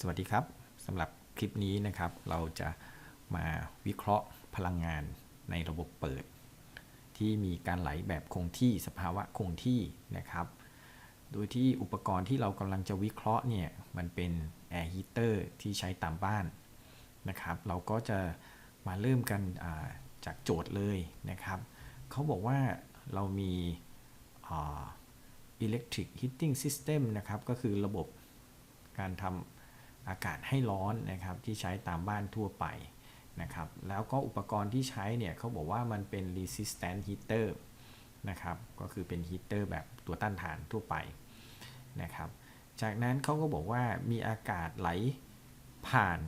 สวัสดีครับสำหรับคลิปนี้นะครับ เราจะมาวิเคราะห์พลังงานในระบบเปิด ที่มีการไหลแบบคงที่สภาวะคงที่นะครับ โดยที่อุปกรณ์ที่เรากำลังจะวิเคราะห์เนี่ยมันเป็นแอร์ฮีเตอร์ที่ใช้ตามบ้านนะครับ เราก็จะมาเริ่มกันาจากโจทย์เลยนะครับเขาบอกว่าเรามีอ่า electric heating system นะครับ ก็คือระบบการทำ อากาศให้ร้อนนะครับที่ใช้ตามบ้านทั่วไปนะครับแล้วก็อุปกรณ์ที่ใช้เนี่ยเขาบอกว่ามันเป็น resistant heater นะครับก็คือเป็นฮีเตอร์แบบตัวต้านทานทั่วไปนะครับจากนั้นเขาก็บอกว่ามีอากาศไหลผ่าน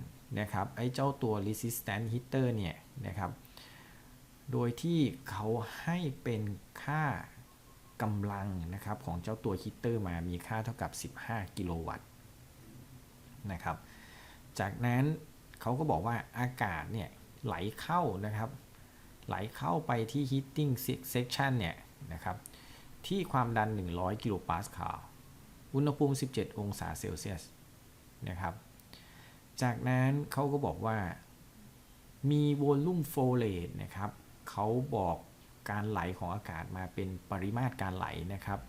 นะครับไอ้เจ้าตัว resistant heater เนี่ยนะครับโดยที่เขาให้เป็นค่ากำลังนะครับของเจ้าตัวฮีเตอร์มามีค่าเท่ากับ 15 กิโลวัตต์ นะครับ จากนั้นเขาก็บอกว่าอากาศเนี่ยไหลเข้านะครับ ไหลเข้าไปที่ heating section เนี่ยนะครับที่ความดัน 100 กิโลปาสคาล อุณหภูมิ 17 องศาเซลเซียสนะครับ จากนั้นเขาก็บอกว่ามีโวลูมโฟเลตนะครับเขาบอกการไหลของอากาศมาเป็นปริมาตรการไหลนะครับ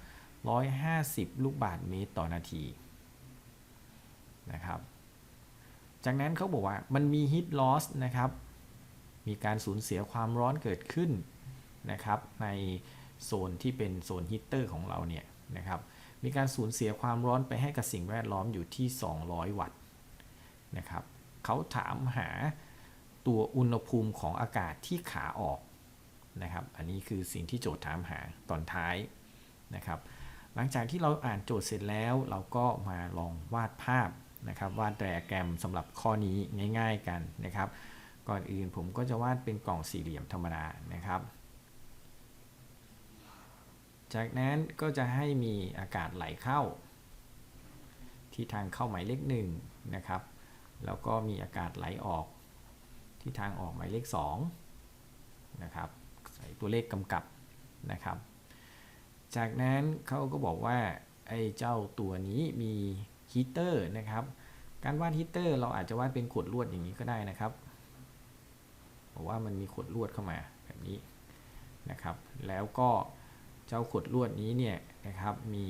150 ลูกบาศก์เมตรต่อนาที นะครับ จากนั้นเขาบอกว่ามันมี heat loss นะครับ มีการสูญเสียความร้อนเกิดขึ้นนะครับ ในโซนที่เป็นโซนฮีตเตอร์ของเราเนี่ยนะครับ มีการสูญเสียความร้อนไปให้กับสิ่งแวดล้อมอยู่ที่ 200 วัตต์นะครับเขาถามหาตัวอุณหภูมิของอากาศที่ขาออกนะครับ อันนี้คือสิ่งที่โจทย์ถามหาตอนท้ายนะครับ หลังจากที่เราอ่านโจทย์เสร็จแล้วเราก็มาลองวาดภาพ นะครับวาดไดอะแกรมสำหรับข้อนี้ง่าย ๆกันนะครับ ก่อนอื่นผมก็จะวาดเป็นกล่องสี่เหลี่ยมธรรมดานะครับ จากนั้นก็จะให้มีอากาศไหลเข้า ที่ทางเข้าหมายเลขหนึ่งนะครับแล้วก็มีอากาศไหลออก ที่ทางออกหมายเลข2นะครับใส่ตัวเลขกำกับนะครับ จากนั้นเขาก็บอกว่าไอ้เจ้าตัวนี้มี ฮีเตอร์นะครับ การวาดฮีเตอร์เราอาจจะวาดเป็นขวดลวดอย่างนี้ก็ได้นะครับบอกว่ามันมีขวดลวดเข้ามาแบบนี้นะครับ แล้วก็เจ้าขวดลวดนี้เนี่ยนะครับมี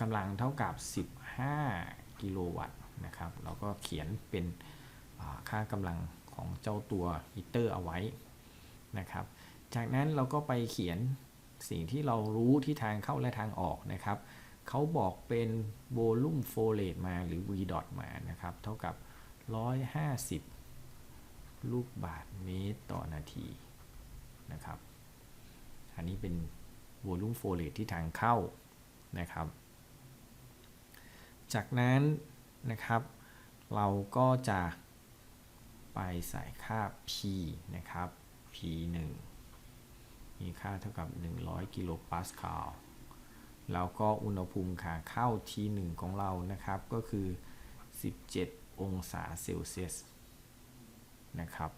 กำลังเท่ากับ 15 กิโลวัตต์นะครับ เราก็เขียนเป็นค่ากำลังของเจ้าตัวฮีเตอร์เอาไว้นะครับ จากนั้นเราก็ไปเขียนสิ่งที่เรารู้ที่ทางเข้าและทางออกนะครับ เขาบอกเป็นโวลูมโฟเลตมาหรือ v dot มานะครับ เท่ากับ 150 ลูกบาทเมตรต่อนาทีนะครับ อันนี้เป็นโวลูมโฟเลตที่ทางเข้านะครับ จากนั้นนะครับ เราก็จะไปใส่ค่า p นะครับ p 1มีค่าเท่ากับ 100 กิโลปาสคาล แล้วก็อุณหภูมิขาเข้า t 1 ของเรานะครับ ก็คือ 17 องศาเซลเซียสนะครับ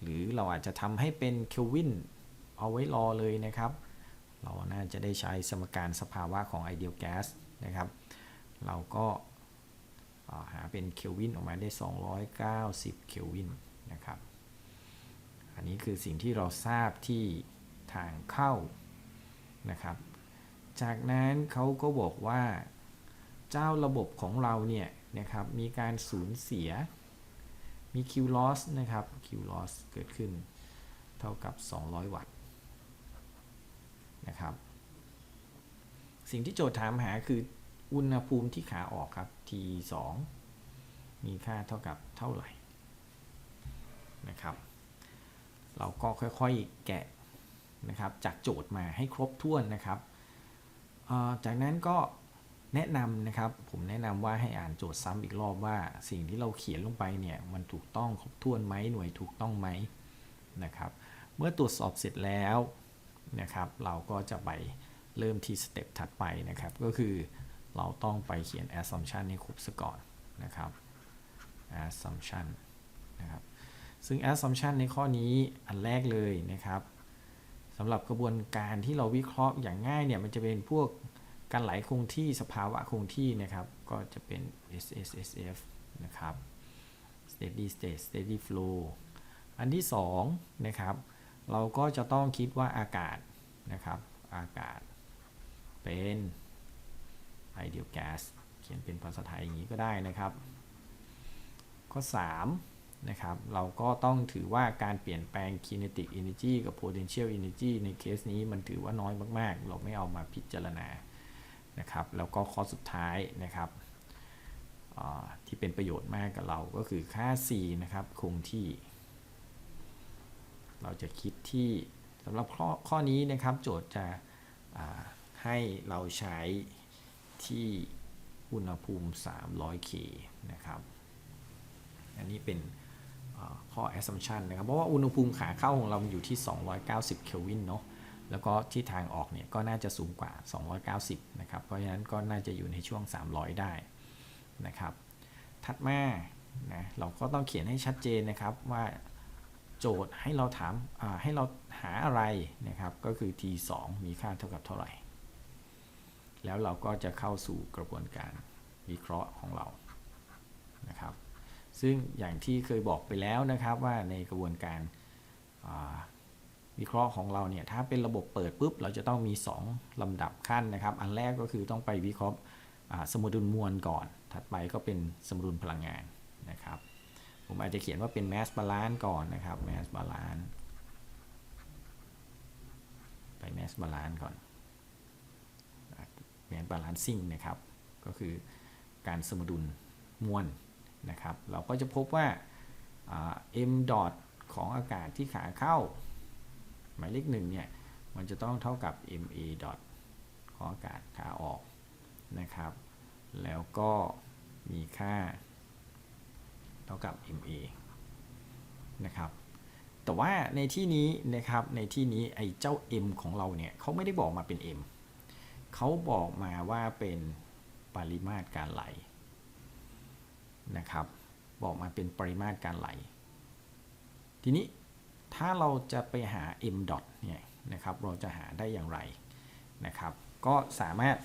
หรือเราอาจจะทำให้เป็นเคลวินเอาไว้รอเลยนะครับ เราน่าจะได้ใช้สมการสภาวะของไอเดียลแก๊สนะครับ เราก็หาเป็นเคลวินออกมาได้ 290 เคลวินนะครับ อันนี้คือสิ่งที่เราทราบที่ทางเข้านะครับ จากนั้นเขาก็บอกว่าเจ้าระบบของเราเนี่ยนะครับมีการสูญเสีย มี Q loss นะครับ Q loss เกิดขึ้น เท่ากับ 200 วัตต์นะครับ สิ่งที่โจทย์ถามหาคืออุณหภูมิที่ขาออกครับ T 2มีค่าเท่ากับเท่าไหร่นะครับ เราก็ค่อยๆแกะนะครับจากโจทย์มาให้ครบถ้วนนะครับ จากนั้นก็แนะนำนะครับ ผมแนะนำว่าให้อ่านโจทย์ซ้ำอีกรอบว่า สิ่งที่เราเขียนลงไปเนี่ยมันถูกต้องครบถ้วนไหมหน่วยถูกต้องไหมนะครับ เมื่อตรวจสอบเสร็จแล้วนะครับ เราก็จะไปเริ่มที่สเต็ปถัดไปนะครับ ก็คือเราต้องไปเขียน assumption ให้ครบซะก่อนนะครับ assumption นะครับ ซึ่ง assumption ในข้อนี้อันแรกเลยนะครับ สำหรับกระบวนการที่เราวิเคราะห์อย่างง่ายเนี่ยมันจะเป็นพวกการไหลคงที่สภาวะคงที่นะครับก็จะเป็น SSSF นะครับ steady state steady flow อันที่สองนะครับเราก็จะต้องคิดว่าอากาศนะครับอากาศเป็น ideal gas เขียนเป็นภาษาไทยอย่างนี้ก็ได้นะครับ ข้อ 3 นะครับ เราก็ต้องถือว่าการเปลี่ยนแปลง kinetic energy กับ potential energy ในเคสนี้มันถือว่าน้อยมาก ๆ เราไม่เอามาพิจารณานะครับ แล้วก็ข้อสุดท้ายนะครับที่เป็นประโยชน์มากกับเราก็คือค่า c นะครับคงที่ เราจะคิดที่สำหรับข้อข้อนี้นะครับโจทย์จะให้เราใช้ที่อุณหภูมิ 300K นะครับ อันนี้เป็น ข้อ assumption นะครับเพราะว่าอุณหภูมิขาเข้าของเราอยู่ที่ 290 เคลวินเนาะแล้วก็ที่ทางออกเนี่ยก็น่าจะสูงกว่า 290 นะครับ เพราะฉะนั้นก็น่าจะอยู่ในช่วง 300 ได้นะครับ ถัดมานะเราก็ต้องเขียนให้ชัดเจนนะครับว่าโจทย์ให้เราถามให้เราหาอะไรนะครับ ก็คือ t 2มีค่าเท่ากับเท่าไหร่ แล้วเราก็จะเข้าสู่กระบวนการวิเคราะห์ของเรานะครับ ซึ่งอย่างที่เคยบอกไปแล้วนะครับว่าในกระบวนการวิเคราะห์ของเราเนี่ยถ้าเป็นระบบเปิดปุ๊บ เราจะต้องมี 2 ลำดับขั้นนะครับ อันแรกก็คือต้องไปวิเคราะห์สมดุลมวลก่อน ถัดไปก็เป็นสมดุลพลังงานนะครับ ผมอาจจะเขียนว่าเป็น mass balance ก่อนนะครับ mass balance ไป mass balance ก่อน mass balancing นะครับ ก็คือการสมดุลมวล นะครับ เราก็จะพบว่า m dot ของอากาศที่ขาเข้า หมายเลขหนึ่งเนี่ยมันจะต้องเท่ากับ ma dot ของอากาศขาออกนะครับ แล้วก็มีค่า เท่ากับ ma นะครับแต่ว่าในที่นี้นะครับในที่นี้ไอ้เจ้า m ของเราเนี่ยเขาไม่ได้บอกมาเป็น m เขาบอกมาว่าเป็นปริมาตรการไหล นะครับ บอกมาเป็นปริมาตรการไหล ทีนี้ถ้าเราจะไปหา m dot เนี่ยนะครับเราจะหาได้อย่างไรนะครับ ก็สามารถ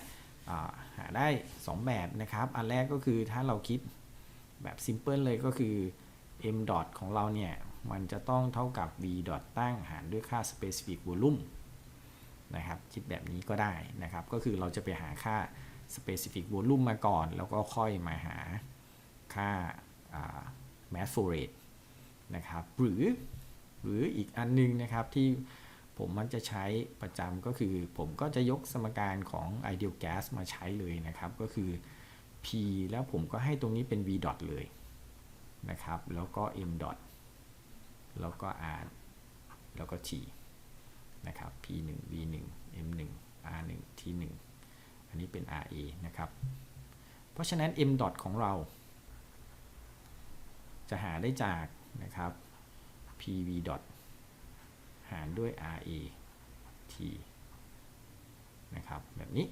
าหาได้ 2 แบบนะครับ อันแรกก็คือถ้าเราคิดแบบ simple เลยก็คือ m dot ของเราเนี่ย มันจะต้องเท่ากับ v dot ตั้งหารด้วยค่า specific volume นะครับ คิดแบบนี้ก็ได้นะครับ ก็คือเราจะไปหาค่า specific volume มาก่อน แล้วก็ค่อยมาหา ค่าอ่า mass flow rate นะครับหรือหรืออีกอันนึงนะครับที่ผมมักจะใช้ประจำก็คือ ผมก็จะยกสมการของ ideal gas มาใช้เลยนะครับ ก็คือ p แล้วผมก็ให้ตรงนี้เป็น v dot เลยนะครับ แล้วก็ m dot แล้วก็ r แล้วก็ t นะครับ p 1 v 1 m 1 r 1 t 1อันนี้เป็น ra นะครับ เพราะฉะนั้น m dot ของเรา จะหาได้จากนะครับ pv หารด้วย ra t นะครับแบบนี้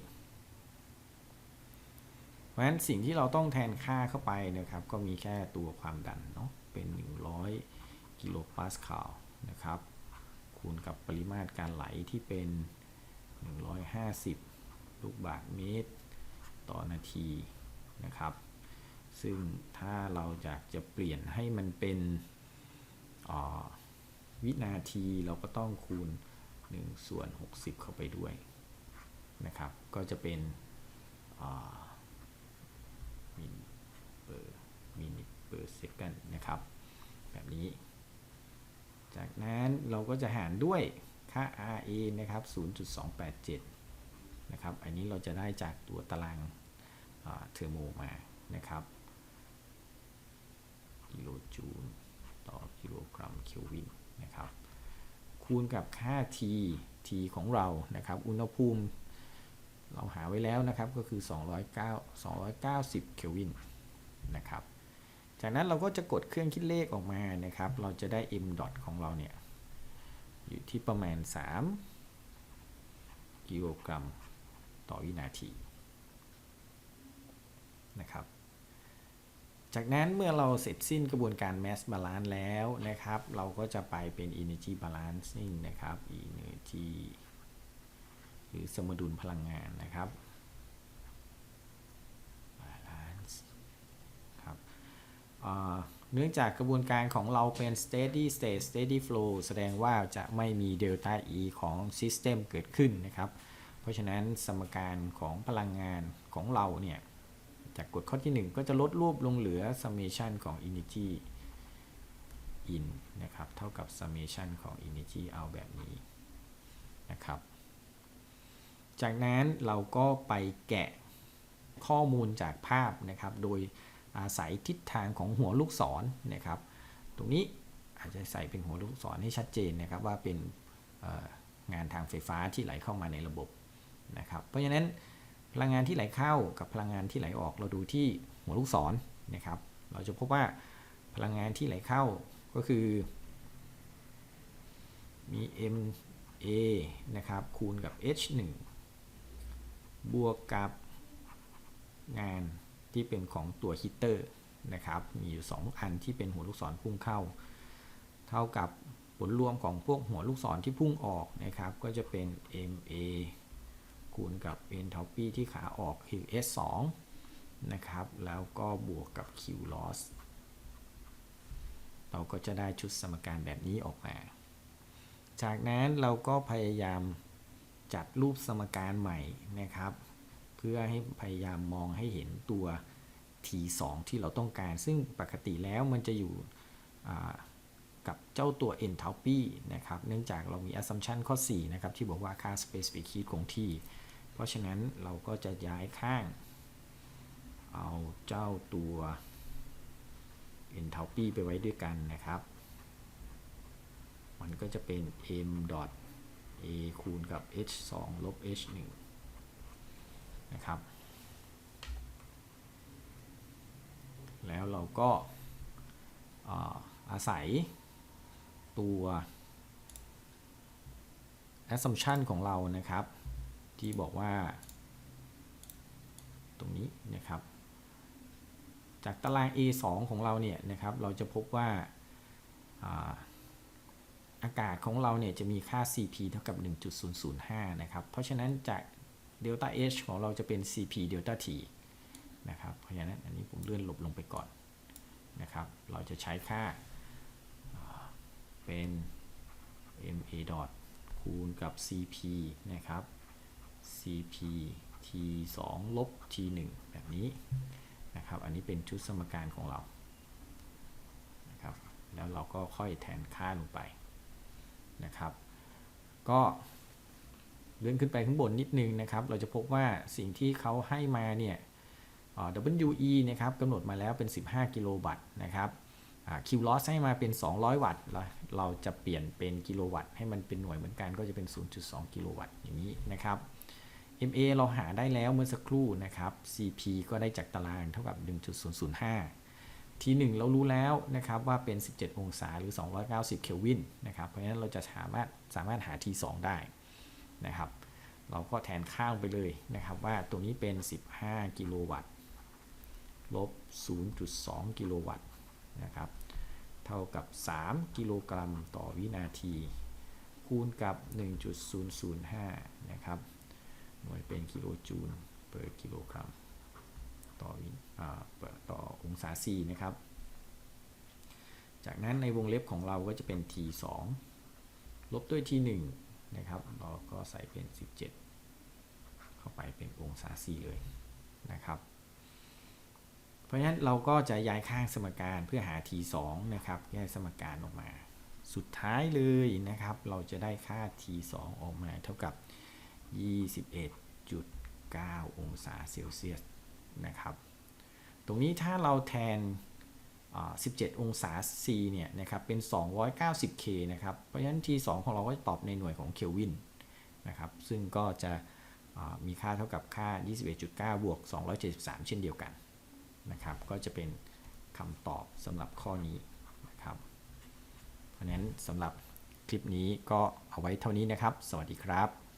เพราะฉะนั้นสิ่งที่เราต้องแทนค่าเข้าไปนะครับ ก็มีแค่ตัวความดันเนาะเป็น 100 กิโลปาสคาลนะครับ คูณกับปริมาตรการไหลที่เป็น 150 ลูกบาศก์เมตร ต่อนาทีนะครับ ซึ่งถ้าเราอยากจะเปลี่ยนให้มันเป็นวินาทีเราก็ต้องคูณ1ส่วน 60 เข้าไปด้วยนะครับ ก็จะเป็นมิลเปอร์มินิเปอร์เซกันนะครับ แบบนี้ จากนั้นเราก็จะหารด้วยค่า RA นะครับ 0.287 นะครับ อันนี้เราจะได้จากตัวตารางเทอร์โมมานะครับ กิโลจูลต่อกิโลกรัมเคลวินนะครับคูณกับค่า T T ของเรานะครับ อุณหภูมิเราหาไว้แล้วนะครับก็คือ 209 290เคลวินนะครับ จากนั้นเราก็จะกดเครื่องคิดเลขออกมานะครับ เราจะได้ m dot ของเราเนี่ย อยู่ที่ประมาณ 3 กิโลกรัมต่อวินาทีนะครับ จากนั้นเมื่อเราเสร็จสิ้นกระบวนการ mass balance แล้วนะครับ เราก็จะไปเป็น energy balancing นะครับ energy หรือสมดุลพลังงานนะครับ balance ครับเนื่องจากกระบวนการของเราเป็น steady state steady flow แสดงว่าจะไม่มี delta E ของ system เกิดขึ้นนะครับ เพราะฉะนั้นสมการของพลังงานของเราเนี่ย จากกฎข้อที่ 1 ก็จะลดรูปลงเหลือ summation ของ energy in นะครับ เท่ากับ summation ของ energy out แบบนี้นะครับ จากนั้นเราก็ไปแกะข้อมูลจากภาพนะครับ โดยอาศัยทิศทางของหัวลูกศรนะครับ ตรงนี้อาจจะใส่เป็นหัวลูกศรให้ชัดเจนนะครับ ว่าเป็นงานทางไฟฟ้าที่ไหลเข้ามาในระบบนะครับ เพราะฉะนั้น พลังงานที่ไหลเข้ากับพลังงานที่ไหลออกเราดูที่หัวลูกศรนะครับ เราจะพบว่าพลังงานที่ไหลเข้าก็คือ มี MA นะครับคูณกับ H1 บวกกับงานที่เป็นของตัวฮีเตอร์นะครับ มีอยู่ 2 อันที่เป็นหัวลูกศรพุ่งเข้า เท่ากับผลรวมของพวกหัวลูกศรที่พุ่งออกนะครับ ก็จะเป็น MA คูณกับ enthalpy ที่ขาออกคือ S2 นะครับ แล้วก็บวกกับ Q loss เราก็จะได้ชุดสมการแบบนี้ออกมา จากนั้นเราก็พยายามจัดรูปสมการใหม่นะครับ เพื่อให้พยายามมองให้เห็นตัว T2 ที่เราต้องการ ซึ่งปกติแล้วมันจะอยู่กับเจ้าตัว enthalpy นะครับ เนื่องจากเรามี assumption ข้อ 4 นะครับ ที่บอกว่าค่า specific heat คงที่ ราะฉะนั้นเราก็จะย้ายข้าง เอาเจ้าตัว enthalpy ไปไว้ด้วยกันนะครับ มันก็จะเป็น m dot a คูณกับ h 2ลบ h 1นะครับ แล้วเราก็อาศัยตัว assumption ของเรานะครับ ที่บอกว่า ตรงนี้นะครับ จากตาราง A2 ของเราเนี่ยนะครับ เราจะพบว่าอาอากาศของเราเนี่ยจะมีค่า CP เท่ากับ 1.005 นะครับ เพราะฉะนั้นจาก delta H ของเราจะเป็น CP delta T นะครับ เพราะฉะนั้นอันนี้ผมเลื่อนหลบลงไปก่อนนะครับ เราจะใช้ค่าเป็น MA dot คูณกับ CP นะครับ CP T 2ลบ T 1แบบนี้นะครับอันนี้เป็นชุดสมการของเรานะครับแล้วเราก็ค่อยแทนค่าลงไปนะครับ ก็เลื่อนขึ้นไปข้างบนนิดนึงนะครับ เราจะพบว่าสิ่งที่เขาให้มาเนี่ย WE นะครับกำหนดมาแล้วเป็น 15 กิโลวัตต์นะครับคิวลอสให้มาเป็น 200 วัตต์เราจะเปลี่ยนเป็นกิโลวัตต์ให้มันเป็นหน่วยเหมือนกันก็จะเป็น 0.2 กิโลวัตต์อย่างนี้นะครับ MA เราหาได้แล้วเมื่อสักครู่นะครับ CP ก็ได้จากตารางเท่ากับ 1.005 T1 เรารู้แล้วนะครับว่าเป็น 17 องศาหรือ 290 เคลวินนะครับ เพราะฉะนั้นเราจะสามารถสามารถหา T2 ได้นะครับ เราก็แทนข้างไปเลยนะครับว่าตัวนี้เป็น 15 กิโลวัตต์ลบ 0.2 กิโลวัตต์นะครับเท่ากับ 3 กิโลกรัมต่อวินาที คูณกับ 1.005 นะครับ หน่วยเป็นกิโลจูล per กิโลกรัมต่อวิต่อองศา C นะครับ จากนั้นในวงเล็บของเราก็จะเป็น T2 ลบด้วย T1 นะครับ เราก็ใส่เป็น 17 เข้าไปเป็นองศา C เลยนะครับ เพราะฉะนั้นเราก็จะย้ายข้างสมการเพื่อหา T2 นะครับแยกสมการออกมา สุดท้ายเลยนะครับ เราจะได้ค่า T2 ออกมาเท่ากับ 21.9 องศาเซลเซียสนะครับ ตรงนี้ถ้าเราแทน 17 องศา C เนี่ยนะครับเป็น 290K นะครับ เพราะฉะนั้น T2 ของเราก็จะตอบในหน่วยของเคลวินนะครับ ซึ่งก็จะมีค่าเท่ากับค่า 21.9 บวก 273 เช่นเดียวกันนะครับ ก็จะเป็นคำตอบสำหรับข้อนี้นะครับ เพราะฉะนั้นสำหรับคลิปนี้ก็เอาไว้เท่านี้นะครับ สวัสดีครับ